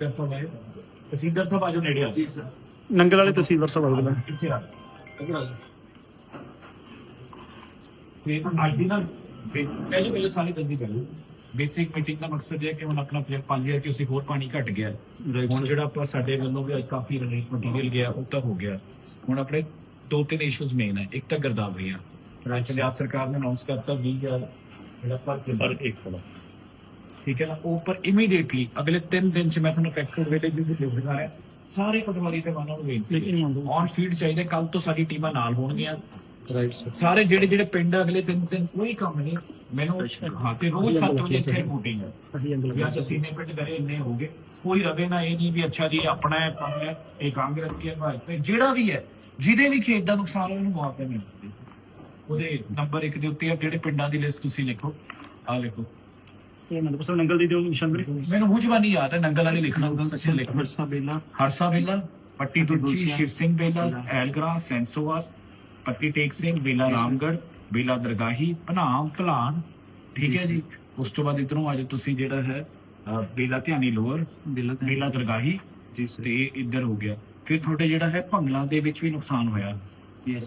ਤਹਿਸੀਲਦਾਰ ਸਾਹਿਬ ਆਏ ਤਹਿਸੀਲਦਾਰ ਸਾਹਿਬ ਆਜੋ ਨੇੜੇ ਆ ਜੀ ਨੰਗਲ ਵਾਲੇ ਤਹਿਸੀਲਦਾਰ ਸਾਹਿਬ ਅਗਲਾ ਇੱਥੇ ਆ ਇੱਧਰ ਆ ਤੇ ਅੱਜ ਦੀ ਨਾ ਬੇਸ- ਪਹਿਲੇ ਸਾਰੀ ਬੇਸਿਕ ਮੀਟਿੰਗ ਦਾ ਮਕਸਦ ਇਹ ਹੈ ਕਿ ਹੁਣ ਆਪਣਾ ਫਿਰ 5000 ਕਿ ਉਸੇ ਹੋਰ ਪਾਣੀ ਘਟ ਗਿਆ। ਹੁਣ ਜਿਹੜਾ ਆਪਾਂ ਸਾਡੇ ਵੱਲੋਂ ਵੀ ਅੱਜ ਕਾਫੀ ਰਿਲੀਫ ਮਟੀਰੀਅਲ ਗਿਆ ਉਹ ਤਾਂ ਹੋ ਗਿਆ। ਹੁਣ ਆਪਣੇ ਦੋ ਤਿੰਨ ਇਸ਼ੂਜ਼ ਮੇਨ ਹੈ। ਇੱਕ ਤਾਂ ਗਰਦਾਵਰੀਆਂ। ਰਾਜ ਪੰਜਾਬ ਸਰਕਾਰ ਨੇ ਅਨਾਉਂਸ ਕਰਤਾ 20000 ਜਿਹੜਾ ਪਰ ਪਰ ਇੱਕ ਫਲਾ ਠੀਕ ਹੈ ਨਾ? ਉਹ ਪਰ ਇਮੀਡੀਏਟਲੀ ਅਗਲੇ 3 ਦਿਨ ਚ ਮੈਂ ਤੁਹਾਨੂੰ ਫੈਕਟਰ ਵੇਲੇ ਜੀ ਦੇ ਦਿਖਾ ਰਿਹਾ। ਸਾਰੇ ਪਟਵਾਰੀ ਸੇਵਾਨਾਂ ਨੂੰ ਬੇਨਤੀ। ਔਨ ਫੀਲਡ ਚਾਹੀਦੇ ਕੱਲ ਤੋਂ ਸਾਡੀ ਟੀਮਾਂ ਨਾਲ ਹੋਣਗੀਆਂ। ਰਾਈਟ ਸਰ ਸਾਰੇ ਜਿਹੜੇ ਜਿਹੜੇ ਪਿੰਡ ਆ, ਅਗਲੇ ਤਿੰਨ ਦਿਨ ਕੋਈ ਕੰਮ ਨਹੀਂ। ਮੈਨੂੰ ਹਾਂ ਤੇ ਰੋਜ਼ 7 ਵਜੇ ਇੱਥੇ ਮੀਟਿੰਗ ਹੈ। ਅਸੀਂ ਵੀ ਅਸੀਂ ਨੇ ਪਿੰਡ ਕਰੇ ਇੰਨੇ ਹੋ ਗਏ। ਕੋਈ ਰਵੇ ਨਾ ਇਹ ਨਹੀਂ ਵੀ ਅੱਛਾ ਜੀ ਆਪਣਾ ਹੈ ਕੰਮ ਹੈ ਇਹ ਕਾਂਗਰਸੀ ਹੈ ਭਾਜਪਾ ਜਿਹੜਾ ਵੀ ਹੈ ਜਿਹਦੇ ਵੀ ਖੇਤ ਦਾ ਨੁਕਸਾਨ ਹੋਇਆ ਉਹਨੂੰ ਮੁਆਵਜ਼ਾ ਮਿਲਦਾ ਉਹਦੇ ਨੰਬਰ 1 ਦੇ ਉੱਤੇ ਆ ਜਿਹੜੇ ਪਿੰਡਾਂ ਦੀ ਲਿਸਟ ਤੁਸੀਂ ਲਿਖੋ ਆ ਲਿਖੋ। ਇਹ ਮੈਨੂੰ ਪਸੰਦ ਨੰਗਲ ਦੀ ਦਿਓ ਨਿਸ਼ਾਨ ਵੀਰੇ। ਮੈਨੂੰ ਮੂੰਹ ਜ਼ਬਾਨੀ ਯਾਦ ਹੈ ਨੰਗਲ ਵਾਲੇ ਲਿਖਣਾ ਸੱਚੇ ਲਿਖੋ। ਹਰਸਾ ਬੇਲਾ। ਹਰਸਾ ਬੇਲਾ ਪੱਟੀ ਦੁੱਚੀ ਸ਼ਿਵ ਸਿੰਘ ਬੇਲਾ ਐਲਗਰਾ ਸੈਂਸੋਵਾਰ ਪੱਟੀ ਟੇਕ ਸਿੰਘ ਬੇਲਾ ਰਾਮਗੜ ਬੇਲਾ ਦਰਗਾਹੀ ਭਨਾਮ ਭਲਾਨ ਠੀਕ ਹੈ ਜੀ? ਉਸ ਤੋਂ ਬਾਅਦ ਇਧਰੋਂ ਅੱਜ ਤੁਸੀਂ ਜਿਹੜਾ ਹੈ ਬੇਲਾ ਧਿਆਨੀ ਲੋਅਰ ਬੇਲਾ ਦਰਗਾਹੀ ਜੀ ਸਰ। ਤੇ ਇੱਧਰ ਹੋ ਗਿਆ। ਫਿਰ ਤੁਹਾਡੇ ਜਿਹੜਾ ਹੈ ਭੰਗਲਾ ਦੇ ਵਿੱਚ ਵੀ ਨੁਕਸਾਨ ਹੋਇਆ।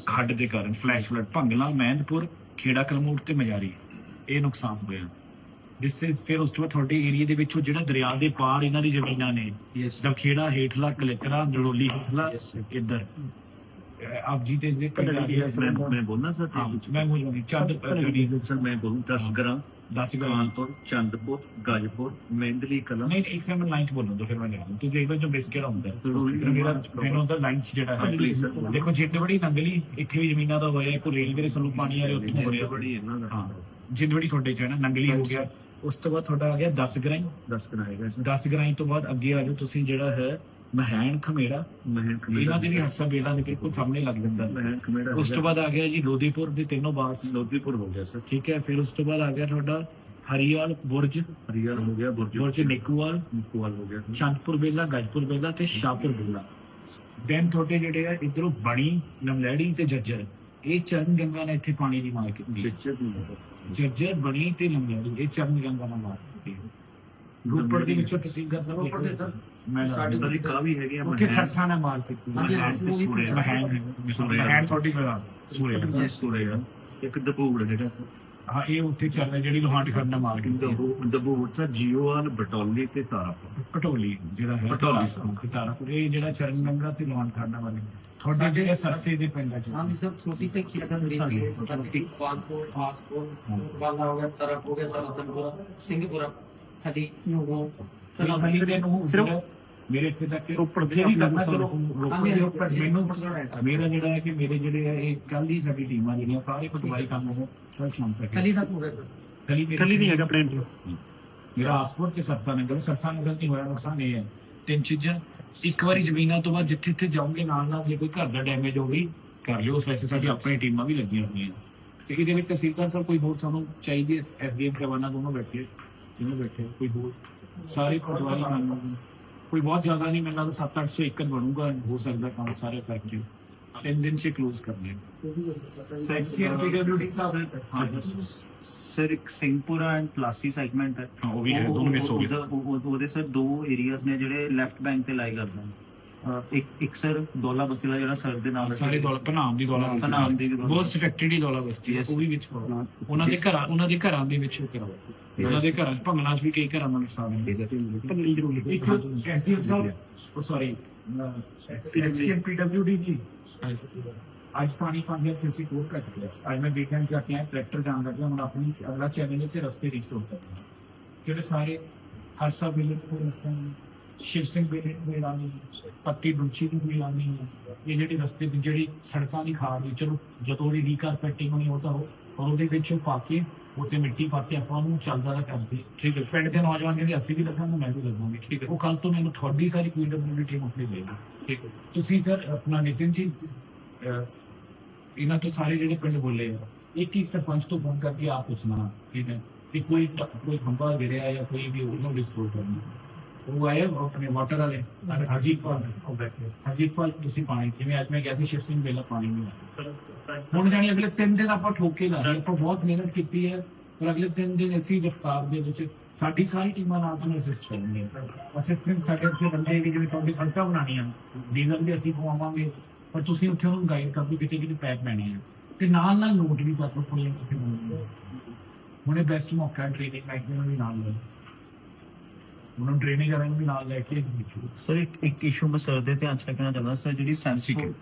ਖੱਡ ਦੇ ਕਾਰਨ ਫਲੈਸ਼ ਫਲੱਡ ਭੰਗਲਾ ਮਹਿੰਦਪੁਰ ਖੇੜਾ ਕਲਮੂਟ ਤੇ ਮਜਾਰੀ। ਇਹ ਨੁਕਸਾਨ ਹੋਇਆ। ਜਿਸ ਫਿਰ ਉਸ ਤੋਂ ਤੁਹਾਡੇ ਏਰੀਆ ਦੇ ਵਿੱਚੋਂ ਜਿਹੜਾ ਦਰਿਆ ਦੇ ਪਾਰ ਇਹਨਾਂ ਦੀ ਜ਼ਮੀਨਾਂ ਨੇ। ਦਖੇੜਾ ਹੇਠਲਾ ਕਲਕਰਾ ਜੜੋਲੀ ਹੇਠਲਾ ਇੱਧਰ। ਆਪ ਜੀ ਤੇ ਜੇ ਮੈਂ ਬੋਲਣਾ ਸਰ ਮੈਂ ਬੋਲੂੰਗੀ ਚੰਦ ਸਰ ਮੈਂ ਬੋਲੂੰ 10 ਗ੍ਰਾਮ 10 ਗ੍ਰਾਮ ਤੋਂ ਚੰਦਪੁਰ ਗਾਜਪੁਰ ਮਹਿੰਦਲੀ ਕਲਾ। ਨਹੀਂ ਇੱਕ ਸੈਮਨ ਲਾਈਨ ਚ ਬੋਲਣਾ ਫਿਰ ਮੈਂ ਜਾਣਾ ਤੁਸੀਂ ਇੱਕ ਵਾਰ ਜੋ ਬੇਸ ਕਿਹੜਾ ਮੇਰਾ ਮੈਨੂੰ ਤਾਂ ਲਾਈਨ ਜਿਹੜਾ ਹੈ। ਦੇਖੋ ਜਿੱਦ ਬੜੀ ਨੰਗਲੀ ਇੱਥੇ ਵੀ ਜ਼ਮੀਨਾਂ ਦਾ ਹੋਇਆ ਕੋਈ ਰੇਲਵੇ ਦੇ ਸਾਨੂੰ ਪਾਣੀ ਆ ਰਿਹਾ ਉੱਥੋਂ ਹੋ ਰਿਹਾ। ਹਾਂ ਜਿੰਦਵੜੀ ਤੁਹਾਡੇ ਚ ਹੈ ਨਾ ਨੰਗਲੀ ਹੋ ਗਿਆ। ਉਸ ਤੋਂ ਬਾਅਦ ਤੁਹਾਡਾ ਆ ਗਿਆ 10 ਗ੍ਰਾਈ। 10 ਕਰਾਏਗਾ ਇਸ 10 ਗ੍ਰਾਈ ਤੋਂ ਬਾਅਦ ਅੱਗੇ ਆ ਜਾਓ ਤੁਸੀਂ ਜਿਹੜਾ ਹੈ ਮਹਿਣ ਖਮੇੜਾ। ਮਹਿਣ ਇਹਨਾਂ ਦੇ ਵੀ ਹਾਸਾ ਬੇਲਾ ਦੇ ਬਿਲਕੁਲ ਸਾਹਮਣੇ ਲੱਗ ਜਾਂਦਾ। ਮਹਿਣ ਕਮੇੜਾ ਉਸ ਤੋਂ ਬਾਅਦ ਆ ਗਿਆ ਜੀ ਲੋਦੀਪੁਰ ਦੇ ਤਿੰਨੋਂ ਬਾਸ। ਲੋਦੀਪੁਰ ਹੋ ਗਿਆ ਸਰ। ਠੀਕ ਹੈ ਫਿਰ ਉਸ ਤੋਂ ਬਾਅਦ ਆ ਗਿਆ ਤੁਹਾਡਾ ਹਰੀਵਾਲ ਬੁਰਜ। ਹਰੀਵਾਲ ਹੋ ਗਿਆ ਬੁਰਜ। ਬੁਰਜ ਨਿਕੂਵਾਲ। ਨਿਕੂਵਾਲ ਹੋ ਗਿਆ। ਚੰਦਪੁਰ ਬੇਲਾ ਗਜਪੁਰ ਬੇਲਾ ਤੇ ਸ਼ਾਹਪੁਰ ਬੇਲਾ ਦੈਨ ਤੁਹਾਡੇ ਜਿਹੜੇ ਆ ਇਧਰੋਂ ਬਣੀ ਨਮਲੈੜੀ ਤੇ ਜੱਜਰ। ਇਹ ਚਰਨ ਗੰਗਾ ਨੇ ਇੱਥੇ ਪਾਣੀ ਦੀ ਮਾਰ ਜੱਜਰ ਦੀ ਜੱਜਰ ਬਣੀ ਤੇ ਲੰਮੀ ਇਹ ਚਰਨ ਗੰਗਾ ਦਾ ਮਾਰਗ ਰੋਪੜ ਦੇ ਵਿੱਚੋਂ ਤੁਸੀਂ ਕਰ। ਸਕਦੇ ਰੋਪੜ ਦੇ ਸਰ। ਸਾਡੇ ਬੜੀ ਕਾਵੀ ਹੈਗੇ ਆ ਉੱਥੇ ਸਰਸਾ ਨੇ ਮਾਰ ਦਿੱਤੀ। ਸੂਰੇ ਸੂਰੇ ਹੈਂਡ ਥੋੜੀ ਮੇਰਾ ਸੂਰੇ ਸੂਰੇ ਇੱਕ ਦਬੂੜ ਜਿਹੜਾ ਹਾਂ ਇਹ ਉੱਥੇ ਚੱਲਣਾ ਜਿਹੜੀ ਲੋਹਾਟ ਕਰਨਾ ਮਾਰ ਕੇ ਦਬੂ ਦਬੂ ਉੱਥੇ ਜੀਓਆਨ ਬਟੋਲੀ ਤੇ ਤਾਰਾਪੁਰ। ਬਟੋਲੀ ਜਿਹੜਾ ਹੈ ਬਟੋਲੀ ਸਾਹਿਬ ਤਾਰਾਪੁਰ। ਇਹ ਜਿਹੜਾ ਚਰਨ ਨੰਗਾ ਤੇ ਲੋਹਾਟ ਕਰਨਾ ਵਾਲੀ ਤੁਹਾਡੇ ਜਿਹੜੇ ਸਰਸੇ ਦੇ ਪਿੰਡਾਂ ਚ ਹਾਂਜੀ ਸਰ ਛੋਟੀ ਤੇ ਖੇਤਾਂ ਦੇ ਵਿੱਚ ਕਾਨਪੁਰ ਫਾਸਪੁਰ ਬਾਲਾ ਹੋ। ਗਿਆ ਤਰਫ ਹੋ ਗਿਆ ਸਲਤਨਪੁਰ ਸਿੰਘਪੁਰਾ ਸਾਡੀ ਚਲੋ ਖਲੀ ਦੇ ਨੂੰ ਸਿਰਫ ਮੇਰੇ ਇੱਥੇ ਤੱਕ ਰੋਪੜ ਦੇ ਜੇ ਵੀ ਆਪਣੇ ਚਲੋ। ਰੋਪੜ ਦੇ ਉੱਪਰ ਮੈਨੂੰ ਮੇਰਾ ਜਿਹੜਾ ਹੈ ਕਿ ਮੇਰੇ ਜਿਹੜੇ ਹੈ ਇਹ ਕੱਲ ਹੀ ਸਾਡੀ ਟੀਮਾਂ ਜਿਹੜੀਆਂ ਸਾਰੇ ਪਟਵਾਰੀ ਕੰਮ ਹੋ ਕੱਲ ਸ਼ਾਮ ਤੱਕ। ਖਲੀ ਦਾ ਹੋ ਗਿਆ ਸਰ। ਖਲੀ ਮੇਰੀ- ਕੱਲੀ ਨਹੀਂ ਹੈਗਾ ਪਲੇਨ ਮੇਰਾ ਆਸਪੋਰਟ ਤੇ ਸਰਸਾ ਨਗਰ ਸਰਸਾ ਨਗਰ ਨਹੀਂ ਹੋਇਆ ਨੁਕਸਾਨ ਇਹ ਹੈ। ਤਿੰਨ ਚੀਜ਼ਾਂ ਇੱਕ ਵਾਰੀ ਜ਼ਮੀਨਾਂ ਤੋਂ ਬਾਅਦ ਜਿੱਥੇ ਜਿੱਥੇ ਜਾਓਗੇ, ਨਾਲ ਨਾਲ ਜੇ ਕੋਈ ਘਰ ਦਾ ਡੈਮੇਜ ਹੋ ਗਈ ਕਰ ਲਿਓ। ਉਸ ਵੈਸੇ ਸਾਡੀ ਆਪਣੀ ਟੀਮਾਂ ਵੀ ਲੱਗੀਆਂ ਹੋਈਆਂ ਤੇ ਇਹਦੇ ਵਿੱਚ ਤਹਿਸੀਲਦਾਰ ਸਾਹਿਬ, ਕੋਈ ਹੋਰ ਸਾਨੂੰ ਚਾਹੀਦੀ ਹੈ? ਐਸਡੀਐਮ ਸਵਾਨਾ ਦੋਨੋਂ ਬੈਠੇ ਜਿਹਨੂੰ ਬੈਠੇ ਕੋਈ ਹੋਰ? ਸਾਰੇ ਪਟਵਾਰੀ ਨਾਲ। ਕੋਈ ਬਹੁਤ ਜ਼ਿਆਦਾ ਨਹੀਂ, ਮੈਨੂੰ ਲੱਗਦਾ 7-800 ਏਕੜ ਬਣੂਗਾ, ਹੋ ਸਕਦਾ ਕੰਮ ਸਾਰੇ ਕਰਕੇ। ਤਿੰਨ ਦਿਨ ਚ ਕਲੋਜ਼ ਕਰਨੇ ਸੈਕਸੀਅਰ ਪੀਡਬਲਯੂਡੀ ਸਾਹਿਬ ਹਾਂ ਦੱਸੋ। ਸਰ ਇੱਕ ਸਿੰਘਪੁਰਾ ਐਂਡ ਪਲਾਸੀ ਸੈਗਮੈਂਟ ਹੈ ਹਾਂ, ਉਹ ਵੀ ਹੈ, ਦੋਨੋਂ miss ਹੋ ਗਏ। ਉਹਦਾ- ਉਹ- ਉਹ- ਉਹਦੇ ਸਰ ਦੋ ਏਰੀਆਜ਼ ਨੇ ਜਿਹੜੇ ਲੈਫਟ ਬੈਂਕ ਤੇ ਲਾਈ ਕਰਦੇ ਨੇ ਇੱਕ ਇੱਕ ਸਰ ਦੌਲਾ ਬਸਤੀ ਦਾ ਜਿਹੜਾ ਸਰ ਦੇ ਨਾਲ ਸਾਰੇ ਦੌਲਾ ਭਨਾਮ ਦੀ ਦੌਲਾ ਬਸਤੀ ਭਨਾਮ ਦੀ ਬਹੁਤ ਇਫੈਕਟਿਵ ਦੀ ਦੌਲਾ ਬਸਤੀ ਹੈ. ਉਹ ਵੀ ਵਿੱਚ। ਉਹਨਾਂ ਦੇ ਘਰਾਂ ਉਹਨਾਂ ਦੇ ਘਰਾਂ ਦੇ ਵਿੱਚ ਕਰਾਓ ਉਹਨਾਂ ਦੇ ਘਰਾਂ ਭੰਗਣਾ ਵੀ ਕਈ ਘਰਾਂ ਦਾ ਨੁਕਸਾਨ ਹੈ ਪੱਲੀ ਜ਼ਰੂਰ ਇੱਕ ਐਸਡੀਐਮ ਸਾਹਿਬ ਉਹ ਸੌਰੀ ਐਕਸੀਐਮ ਪੀਡਬਲਯੂਡੀ ਜੀ ਅੱਜ ਪਾਣੀ ਪਾਣੀ ਦਾ ਤੁਸੀਂ ਕੋਲ ਕੱਟ ਗਿਆ ਅੱਜ ਮੈਂ ਵੀਕਐਂਡ ਜਾ ਕੇ ਆਇਆ ਟਰੈਕਟਰ ਜਾਣ ਲੱਗਾ ਹੁਣ ਆਪਣੀ ਅਗਲਾ ਚੈਨਲ ਤੇ ਰਸਤੇ ਰਿਸਟੋਰ ਕਰਨਾ। ਜਿਹੜੇ ਸਾਰੇ ਹਰਸਾ ਬਿਲਡ ਦੇ ਰਸਤੇ ਨੇ, ਸ਼ਿਵ ਸਿੰਘ ਬਿਲਡ ਦੇ ਲਾਣੀ ਪੱਤੀ ਡੁੱਚੀ ਦੀ ਵੀ ਲਾਣੀ ਇਹ ਜਿਹੜੀ ਰਸਤੇ ਦੀ ਜਿਹੜੀ ਸੜਕਾਂ ਦੀ ਖਾਰ ਵਿੱਚ ਚਲੋ, ਜਦੋਂ ਦੀ ਰੀਕਾਰਪੈਟਿੰਗ ਹੋਣੀ, ਉਹ ਤਾਂ ਉਹ ਔਰ ਉਹਦੇ ਵਿੱਚੋਂ ਪਾ ਕੇ ਉੱਤੇ ਮਿੱਟੀ ਪਾ ਕੇ ਆਪਾਂ ਉਹਨੂੰ ਚੱਲਦਾ ਦਾ ਕਰਦੇ। ਠੀਕ ਹੈ ਪਿੰਡ ਦੇ ਨੌਜਵਾਨ ਕਹਿੰਦੇ ਅਸੀਂ ਵੀ ਲੱਗਾਂਗੇ ਮੈਂ ਵੀ ਲੱਗਾਂਗੇ। ਠੀਕ ਹੈ। ਉਹ ਕੱਲ ਤੋਂ ਮੈਨੂੰ ਤੁਹਾਡੀ ਸਾਰੀ ਪੀਡਬਲਯੂਡੀ ਟੀਮ ਉੱਤੇ ਦੇਗੀ ਠੀਕ ਹੈ। ਤੁਸੀਂ ਸਰ ਆਪਣਾ ਨਿਤਿਨ ਜੀ ਇਹਨਾਂ ਤੋਂ ਸਾਰੇ ਜਿਹੜੇ ਪਿੰਡ ਬੋਲੇ ਆ ਇੱਕ ਇੱਕ ਸਰਪੰਚ ਤੋਂ ਫੋਨ ਕਰਕੇ ਆਪ ਪੁੱਛਣਾ ਠੀਕ ਹੈ ਕਿ ਕੋਈ ਕੋਈ ਖੰਭਾ ਗਿਰਿਆ ਜਾਂ ਕੋਈ ਵੀ ਉਹਨੂੰ ਡਿਸਪੋਜ਼ ਕਰਨਾ। ਉਹ ਆਏ ਉਹ ਆਪਣੇ ਵਾਟਰ ਵਾਲੇ ਅਰ ਹਰਜੀਤਪਾਲ। ਹਰਜੀਤਪਾਲ ਤੁਸੀਂ ਪਾਣੀ ਜਿਵੇਂ ਅੱਜ ਮੈਂ ਗਿਆ ਸੀ ਸ਼ਿਵ ਸਿੰਘ ਵੇਲਾ ਪਾਣੀ ਨਹੀਂ ਆਇਆ ਹੁਣ ਜਾਣੀ ਅਗਲੇ 3 ਦਿਨ ਆਪਾਂ ਠੋਕੇ ਲਾ ਰਹੇ ਆਪਾਂ ਬਹੁਤ ਮਿਹਨਤ ਕੀਤੀ ਹੈ ਪਰ ਅਗਲੇ 3 ਦਿਨ ਐਸੀ ਰਫਤਾਰ ਦੇ ਵਿੱਚ ਸਾਡੀ ਸਾਰੀ ਟੀਮਾਂ ਨਾਲ ਤੁਹਾਨੂੰ ਅਸਿਸਟ ਕਰਨਗੇ। ਅਸਿਸਟੈਂਟ ਸਾਡੇ ਉੱਥੇ ਬੰਦੇ ਵੀ ਜਿਵੇਂ ਤੁਹਾਡੀ ਸੜਕਾਂ ਬਣਾਉਣੀਆਂ ਡੀਜ਼ਲ ਵੀ ਅਸੀਂ ਪਵਾਵਾਂਗੇ ਪਰ ਤੁਸੀਂ ਉੱਥੇ ਉਹਨੂੰ ਗਾਈਡ ਕਰਦੇ ਕਿਤੇ ਕਿਤੇ ਪੈਪ ਲੈਣੇ ਆ ਤੇ ਨਾਲ ਨਾਲ ਨੋਟ ਵੀ ਕਰ ਲਓ ਕੋਈ ਕਿਤੇ ਬਣਾਉਣੀ ਹੁਣੇ ਬੈਸਟ ਮੌਕਾ ਟ੍ਰੇਨਿੰਗ ਮੈਗਜ਼ੀਨ ਵੀ ਨਾਲ ਲੈ ਉਹਨਾਂ ਟ੍ਰੇਨਿੰਗ ਕਰਨ ਵੀ ਨਾਲ ਲੈ ਕੇ ਸਰ ਇੱਕ ਇੱਕ ਇਸ਼ੂ ਮੈਂ ਸਰ ਦੇ ਧਿਆਨ ਚ ਰੱਖਣਾ ਚਾਹੁੰਦਾ ਸਰ ਜਿਹੜੀ ਸੈਂਸੋ